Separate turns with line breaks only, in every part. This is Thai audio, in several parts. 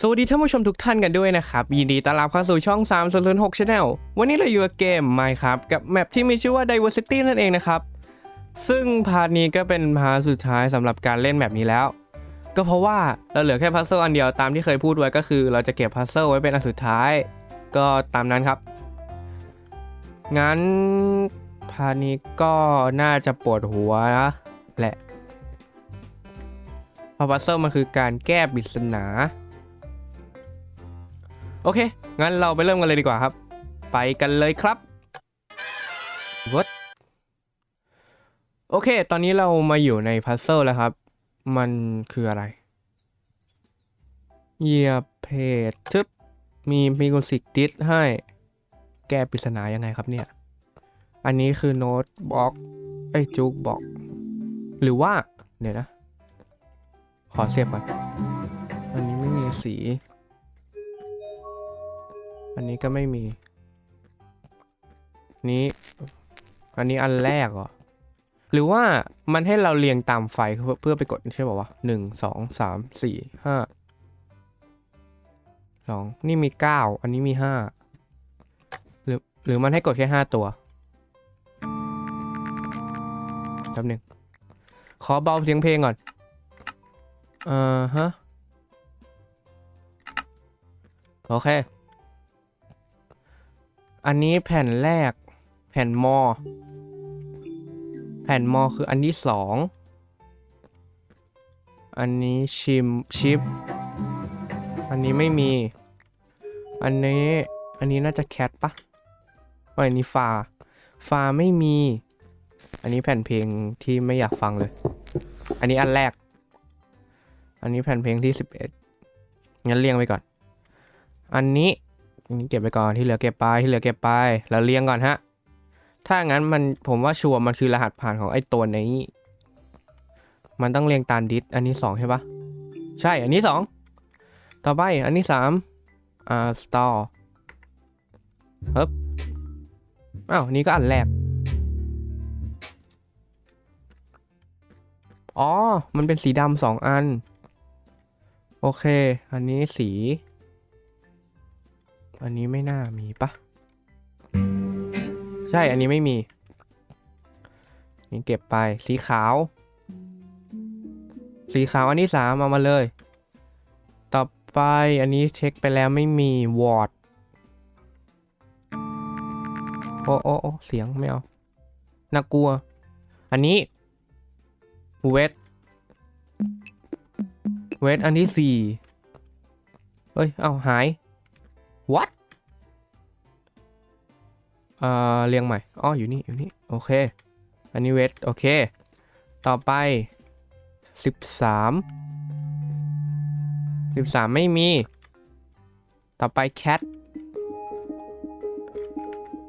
สวัสดีท่านผู้ชมทุกท่านกันด้วยนะครับ ยินดีต้อนรับเข้าสู่ช่อง3 0 0 6 Channel วันนี้เราอยู่กับเกม Minecraft กับแมปที่มีชื่อว่า Diversity นั่นเองนะครับ ซึ่งพาร์ทนี้ก็เป็นพาร์ทสุดท้ายสำหรับการเล่นแบบนี้แล้ว ก็เพราะว่าเราเหลือแค่พัซเซิลอันเดียวตามที่เคยพูดไว้ก็คือ เราจะเก็บพัซเซิลไว้เป็นอันสุดท้าย ก็ตามนั้นครับ งั้นพาร์ทนี้ก็น่าจะปวดหัวนะแหละเพราะพัซเซิลมันคือการแก้ปริศนา โอเค งั้นเราไปเริ่มกันเลยดีกว่าครับ ไปกันเลยครับว t โอเค ตอนนี้เรามาอยู่ในพัซเซิลแล้วครับ มันคืออะไร เหยียบเพจทึบ มีมีกุสิกดิสให้ แก้ปริศนายังไงครับเนี่ย อันนี้คือโน้ตบล็อกไอ้จุกบล็อก หรือว่า เดี๋ยวนะ ขอเสียบก่อน อันนี้ไม่มีสี อันนี้ก็ไม่มี นี้ อันนี้อันแรกเหรอ หรือว่ามันให้เราเรียงตามไฟเพื่อเพื่อไปกดใช่ป่าวะหนึ่งสองสามสี่ห้าสองนี่มีเก้าอันนี้มีห้าหรือหรือมันให้กดแค่ห้าตัวแป๊บหนึ่งขอเบาเสียงเพลงก่อน เอ่อฮะ โอเค อันนี้แผ่นแรก แผ่นมอ แผ่นมอคืออันที่สอง อันนี้ชิมชิป อันนี้ไม่มี อันนี้ อันนี้น่าจะแคทปะว่อันนี้ฟา ฟาไม่มี อันนี้แผ่นเพลงที่ไม่อยากฟังเลย อันนี้อันแรก อันนี้แผ่นเพลงที่สิบเอ็ดงั้นเรียงไปก่อน อันนี้ นนี้เก็บไปก่อนที่เหลือเก็บไปที่เหลือเก็บไปแล้วเรียงก่อนฮะ ถ้างั้นมันผมว่าชัวร์มันคือรหัสผ่านของไอ้ตัวนี้ มันต้องเรียงตามดิสอันนี้สองใช่ปะใช่อันนี้สองต่อไปอันนี้สามอ่าสตอร์ฮึบอ้าวนนี้ก็อันแรกอ๋อ มันเป็นสีดำสองอัน โอเค อันนี้สี อันนี้ไม่น่ามีปะใช่อันนี้ไม่มี นี่เก็บไปสีขาว สีขาวอันที่สามเอามาเลย ต่อไปอันนี้เช็คไปแล้วไม่มีวอร์ดโอ้โอ้โอ้เสียงไม่เอาน่ากลัว อันนี้เวทเวทอันที่สี่เฮ้ย เอาหาย what เอ่อเรียงใหม่อ๋ออยู่นี่อยู่นี่โอเค อันนี้เวทโอเค ต่อไป 13 13 ไม่มี ต่อไป cat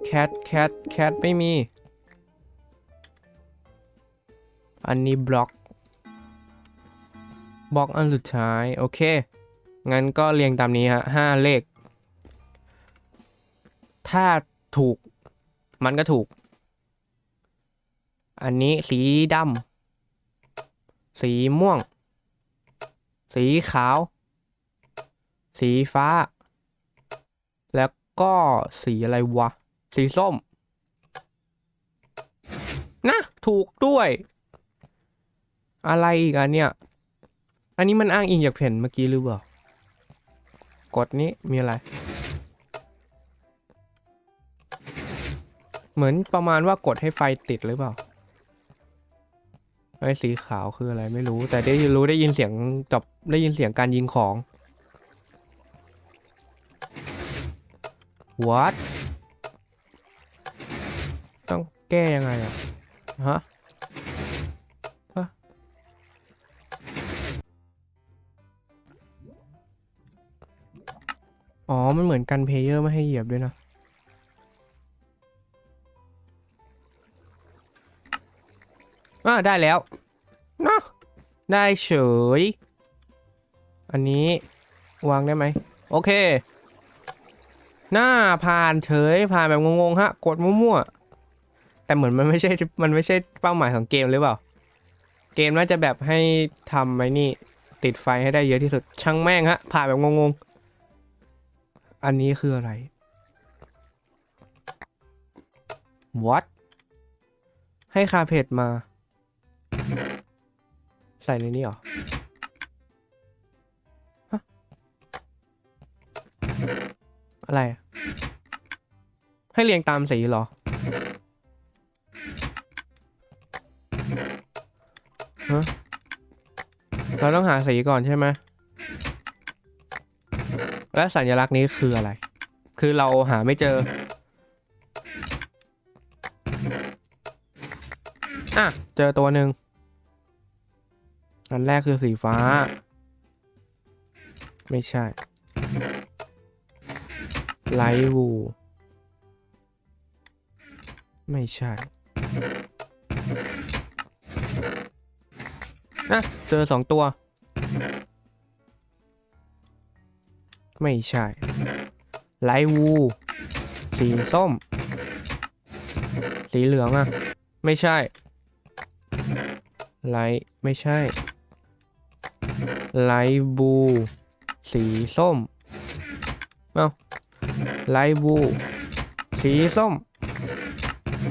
cat cat cat ไม่มี อันนี้บล็อกบล็อกอันสุดท้าย โอเค งั้นก็เรียงตามนี้ฮะห้าเลข ถ้าถูกมันก็ถูก อันนี้สีดำสีม่วง สีขาว สีฟ้า แล้วก็สีอะไรวะ สีส้ม นะ ถูกด้วย อะไรอีกอันเนี่ย อันนี้มันอ้างอิงจากแผ่นเมื่อกี้หรือเปล่า กดนี้มีอะไร เหมือนประมาณว่ากดให้ไฟติดหรือเปล่าไอ้สีขาวคืออะไรไม่รู้ แต่ได้รู้ได้ยินเสียงกับได้ยินเสียงการยิงของ what ต้องแก้ยังไงอะฮะฮะอ๋อ มันเหมือนกันเพลเยอร์ไม่ให้เหยียบด้วยนะ อ่าได้แล้วเนาะได้เฉย อันนี้วางได้ไหมโอเค หน้าผ่านเฉยผ่านแบบงงๆฮะ กดมั่วๆ แต่เหมือนมันไม่ใช่ มันไม่ใช่เป้าหมายของเกมหรือเปล่า เกมน่าจะแบบให้ทำไว้นี่ ติดไฟให้ได้เยอะที่สุด ช่างแม่งฮะ ผ่านแบบงงๆ อันนี้คืออะไร what ให้คาเพจมา ใส่ในนี้เหรอฮะอะไร ให้เรียงตามสีเหรอ ฮะ เราต้องหาสีก่อนใช่ไหม และสัญลักษณ์นี้คืออะไร คือเราหาไม่เจอ อะ เจอตัวหนึ่ง อันแรกคือสีฟ้า ไม่ใช่ไลท์วูไม่ใช่ นะ เจอสองตัว ไม่ใช่ ไลท์วู สีส้ม สีเหลืองอะ ไม่ใช่ ไลท์ไม่ใช่ ไลท์บู สีส้ม เอาไลท์บู สีส้ม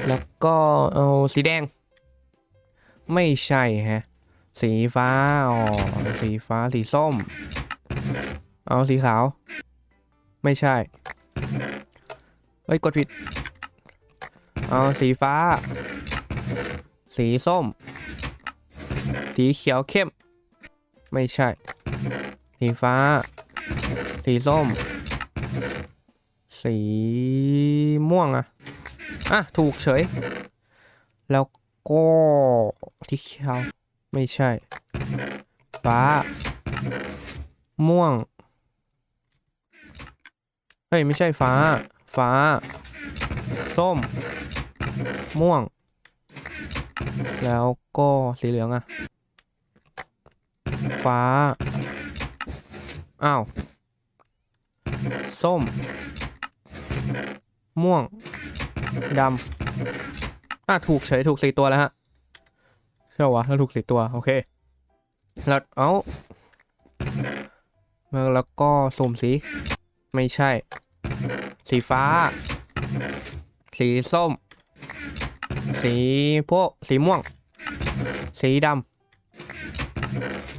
แล้วก็เอาสีแดง ไม่ใช่ฮะ สีฟ้า อ๋อ สีฟ้า สีส้ม เอาสีขาว ไม่ใช่ เฮ้ย กดผิด เอาสีฟ้า สีส้ม สีเขียวเข้ม ไม่ใช่ สีฟ้า สีส้ม สีม่วงอะอะ ถูกเฉย แล้วก็ที่เขียวไม่ใช่ ฟ้า ม่วง เฮ้ย ไม่ใช่ฟ้า ฟ้า ส้ม ม่วง แล้วก็สีเหลืองอะ ฟ้า อ้าว ส้ม ม่วง ดำอะถูกเฉยถูกสี่ตัวแล้วฮะใช่ปะวะแล้วถูกสี่ตัว โอเค แล้วเอาแล้วก็สุ่มสี ไม่ใช่ สีฟ้า สีส้ม สีพวกสีม่วง สีดำ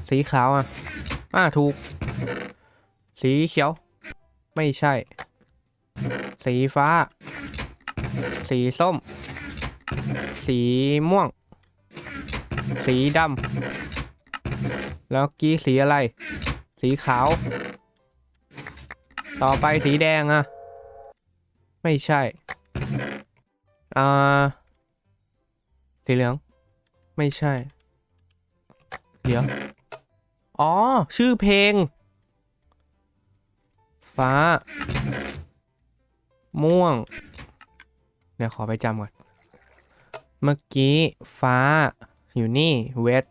สีขาวอะ อ่าถูก สีเขียว ไม่ใช่ สีฟ้า สีส้ม สีม่วง สีดำแล้วกี้สีอะไร สีขาว ต่อไปสีแดงอะ ไม่ใช่ อ่า สีเหลือง ไม่ใช่ เดี๋ยว อ๋อ ชื่อเพลง ฟ้า ม่วง เดี๋ยวขอไปจำก่อน เมื่อกี้ฟ้า อยู่นี่ เวท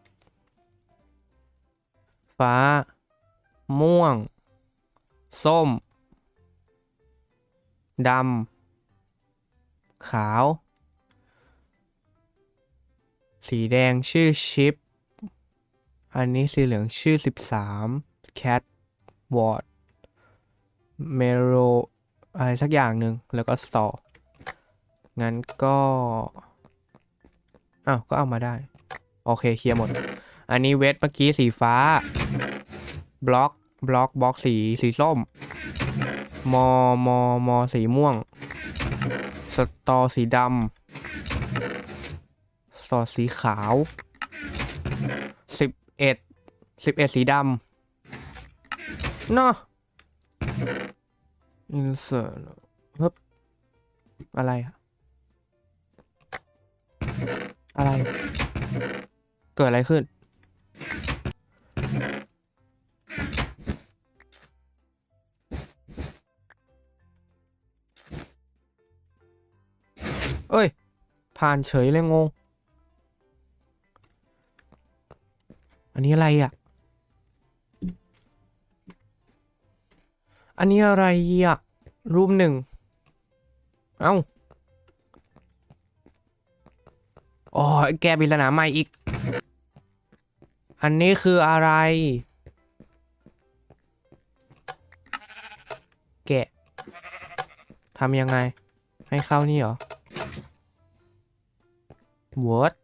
ฟ้า ม่วง ส้ม ดำ ขาว สีแดงชื่อชิป อันนี้สีเหลืองชื่อ 13 cat ward mero อะไรสักอย่างหนึ่งแล้วก็ store งั้นก็อ้าวก็เอามาได้ โอเค เคลียร์หมด อันนี้เวทเมื่อกี้สีฟ้า บล็อก บล็อก บล็อกสี สีส้ม มอ มอ มอ สีม่วง สตอ สีดำสตอ สีขาว เอ็ดสิบเอ็ดสีดำเนาะอินเสิร์ตฮึบอะไรอะอะไร เกิดอะไรขึ้น เอ้ย ผ่านเฉยเลยงง อันนี้อะไรอะ อันนี้อะไรอะ รูปหนึ่ง เอา้าอ๋อแกปริศนาใหม่อีก อันนี้คืออะไร แกะทำยังไง ให้เข้านี่เหรอ what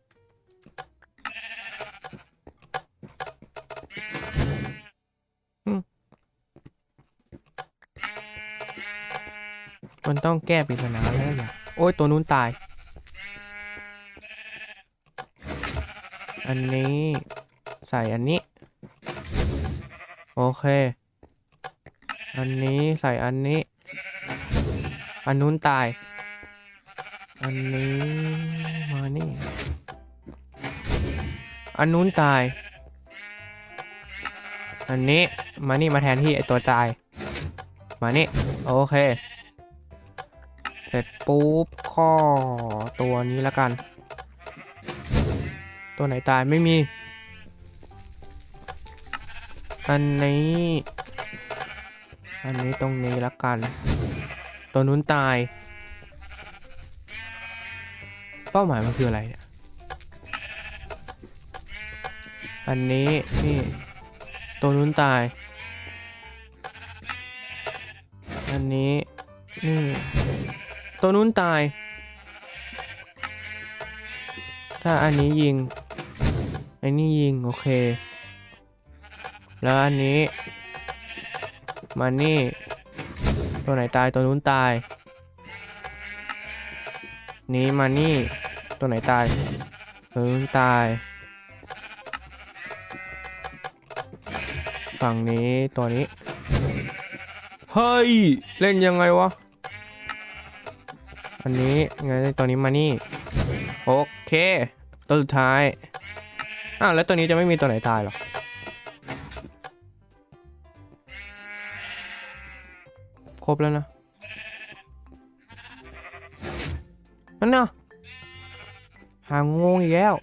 มันต้องแก้ปริศนาแล้วนะโอ้ยตัวนู้นตาย อันนี้ใส่อันนี้ โอเค อันนี้ใส่อันนี้ อันนู้นตาย อันนี้มานี่ อันนู้นตาย อันนี้มานี่มาแทนที่ไอตัวตาย มานี่ โอเค เสร็จปุ๊บข้อตัวนี้ล้วกัน ตัวไหนตายไม่มี อันนี้ อันนี้ตรงนี้ล้วกัน ตัวนู้นตาย เป้าหมายมันคืออะไรเนี่ยอันนี้นี่ตัวนู้นตาย อันนี้นี่ ตัวนู้นตาย ถ้าอันนี้ยิง อันนี้ยิง โอเค แล้วอันนี้ มานี่ ตัวไหนตายตัวนู้นตาย นี้มานี่ ตัวไหนตาย ตัวนู้นตาย ฝั่งนี้ตัวนี้ เฮ้ย เล่นยังไงวะ อันนี้ไงตัวนี้มานี่ โอเค ตัวสุดท้าย อ้าว แล้วตัวนี้จะไม่มีตัวไหนตายหรอ ครบแล้วนะนั่นเน่ะหางงงอีกแล้ว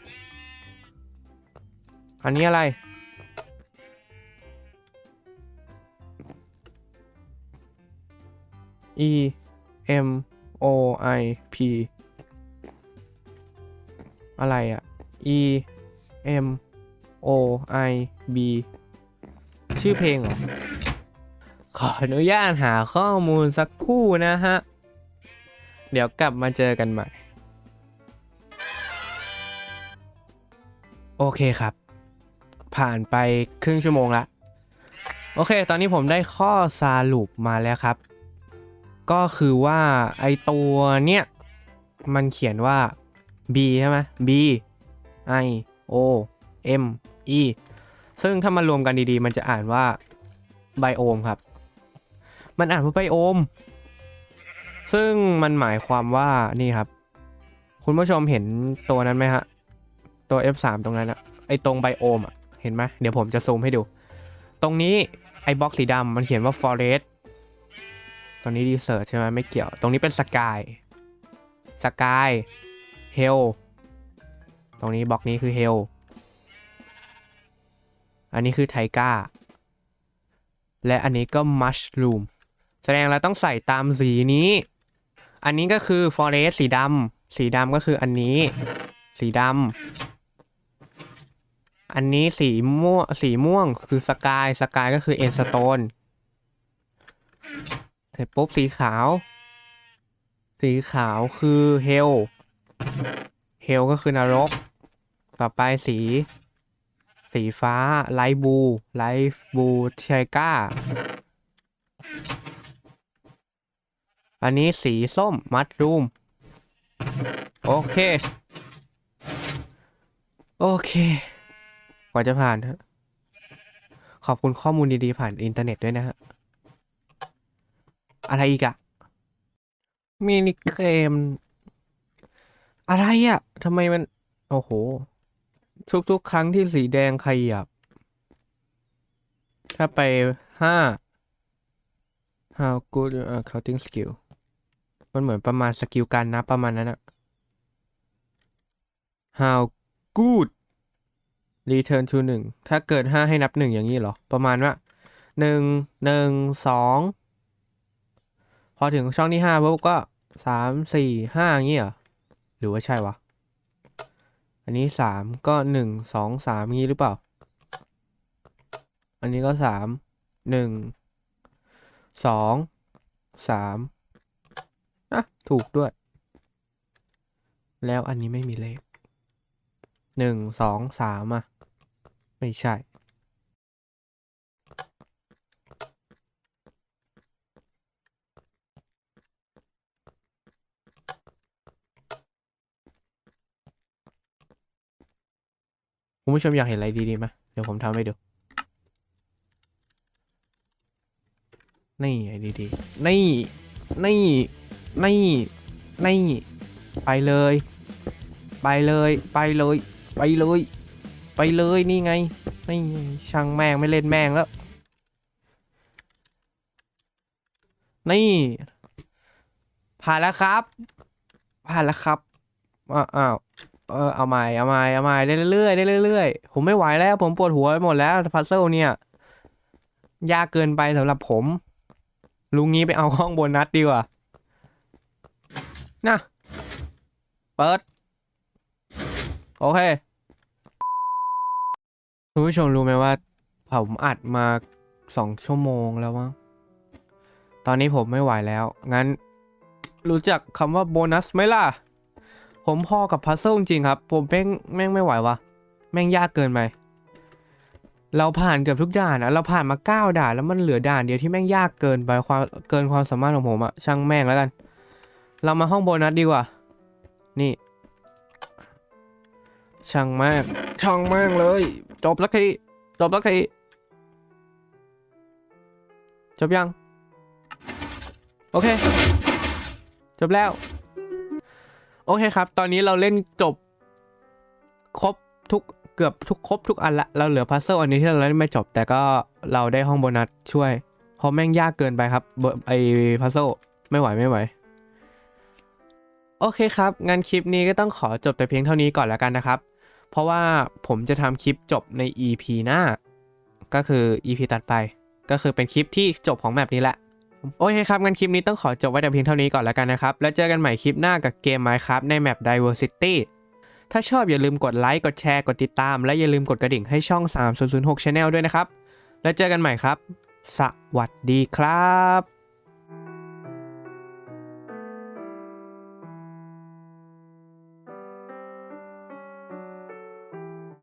อันนี้อะไร E M O I P อะไรอะ E M O I B ชื่อเพลงเหรอ ขออนุญาตหาข้อมูลสักคู่นะฮะ เดี๋ยวกลับมาเจอกันใหม่ โอเคครับ ผ่านไปครึ่งชั่วโมงละ โอเค ตอนนี้ผมได้ข้อสรุปมาแล้วครับ ก็คือว่าไอตัวเนี้ยมันเขียนว่า B ใช่ไหม B I O M E ซึ่งถ้ามารวมกันดีๆ มันจะอ่านว่าไบโอมครับ มันอ่านว่าไบโอม ซึ่งมันหมายความว่านี่ครับ คุณผู้ชมเห็นตัวนั้นไหมฮะ ตัว F3 ตรงนั้นอะไอตรงไบโอมอะเห็นไหมเดี๋ยวผมจะซูมให้ดู ตรงนี้ไอบ็อกสีดำมันเขียนว่า forest ตรงนี้ดีเซิร์ชใช่ไหมไม่เกี่ยว ตรงนี้เป็นสกาย สกาย เฮล ตรงนี้บล็อกนี้คือเฮล อันนี้คือไทก้า และอันนี้ก็มัชรูม แสดงเราต้องใส่ตามสีนี้ อันนี้ก็คือ forest สีดำ สีดำก็คืออันนี้ สีดำ อันนี้สีม่วง สีม่วงคือสกาย สกายก็คือเอ็นสโตน ร็จปุ๊บสีขาว สีขาวคือเฮลเฮลก็คือนรก ต่อไปสี สีฟ้าไลท์บูไลท์บูเชก้า อันนี้สีส้มมัดรูม โอเค โอเค กว่าจะผ่านฮะขอบคุณข้อมูลดี ๆ ผ่านอินเทอร์เน็ตด้วยนะฮะ อะไรอีกอะมินิเกม อะไรอะทำไมมัน โอ้โห ทุกๆ ครั้งที่สีแดงขยับ ถ้าไปห้า how good you are counting skill มันเหมือนประมาณสกิลการนับประมาณนั้นอะ how good return to หนึ่งถ้าเกิดห้าให้นับหนึ่งอย่างนี้เหรอ ประมาณว่าหนึ่งหนึ่งสอง พอถึงช่องที่ห้าปุ๊บก็สามสี่ห้าอย่างนี้เหรอหรือว่าใช่วะ อันนี้สามก็หนึ่งสองสามงี้หรือเปล่า อันนี้ก็สามหนึ่งสองสามอะถูกด้วย แล้วอันนี้ไม่มีเลขหนึ่งสองสามอะ ไม่ใช่ คุณผู้ชมอยากเห็นอะไรดีๆไหมเดี๋ยวผมทำให้ดู นี่ไอ้ดีๆ นี่ นี่ นี่ นี่ ไปเลย ไปเลย ไปเลย ไปเลย ไปเลยนี่ไง นี่ช่างแม่งไม่เล่นแม่งแล้ว นี่ ผ่านแล้วครับ ผ่านแล้วครับ อ้าวอ้าว เออเอาใหม่เอาใหม่เอาใหม่ได้เรื่อยๆได้เรื่อยๆผมไม่ไหวแล้ว ผมปวดหัวไปหมดแล้วพัซเซิลเนี่ย ยากเกินไปสำหรับผม ลุงงี้ไปเอาห้องโบนัสดีกว่านะเปิด โอเคคุณผู้ชมรู้ไหมว่า ผมอัดมาสองชั่วโมงแล้วมั้งตอนนี้ผมไม่ไหวแล้ว งั้น รู้จักคำว่าโบนัสไหมล่ะ ผมพอกับพัซเซิลจริงๆครับ ผมแม่งแม่งไม่ไหววะแม่งยากเกินไปเราผ่านเกือบทุกด่านอะเราผ่านมาเก้าด่านแล้วมันเหลือด่านเดียวที่แม่งยากเกินไปความเกินความสามารถของผมอะช่างแม่งแล้วกัน เรามาห้องโบนัสดีกว่า นี่ ช่างแม่งช่างแม่งเลย จบแล้วทีจบแล้วทีจบยัง โอเค จบแล้ว โอเคครับ ตอนนี้เราเล่นจบ ครบทุกเกือบทุกครบทุกอันละ เราเหลือพัซเซิลอันนี้ที่เราเล่นไม่จบ แต่ก็เราได้ห้องโบนัสช่วย เพราะแม่งยากเกินไปครับเบอร์ไอพัซเซิลไม่ไหวไม่ไหว โอเคครับงั้นคลิปนี้ก็ต้องขอจบแต่เพียงเท่านี้ก่อนแล้วกันนะครับ เพราะว่าผมจะทำคลิปจบใน EP หน้า ก็คือ EP ตัดไป ก็คือเป็นคลิปที่จบของแมปนี้แหละ โอเคครับงั้นคลิปนี้ต้องขอจบไว้แต่เพียงเท่านี้ก่อนแล้วกันนะครับ แล้วเจอกันใหม่คลิปหน้ากับเกม Minecraft ในแมป Diversity ถ้าชอบอย่าลืมกดไลค์กดแชร์กดติดตาม และอย่าลืมกดกระดิ่งให้ช่อง 3006 Channel ด้วยนะครับ แล้วเจอกันใหม่ครับ สวัสดีครับ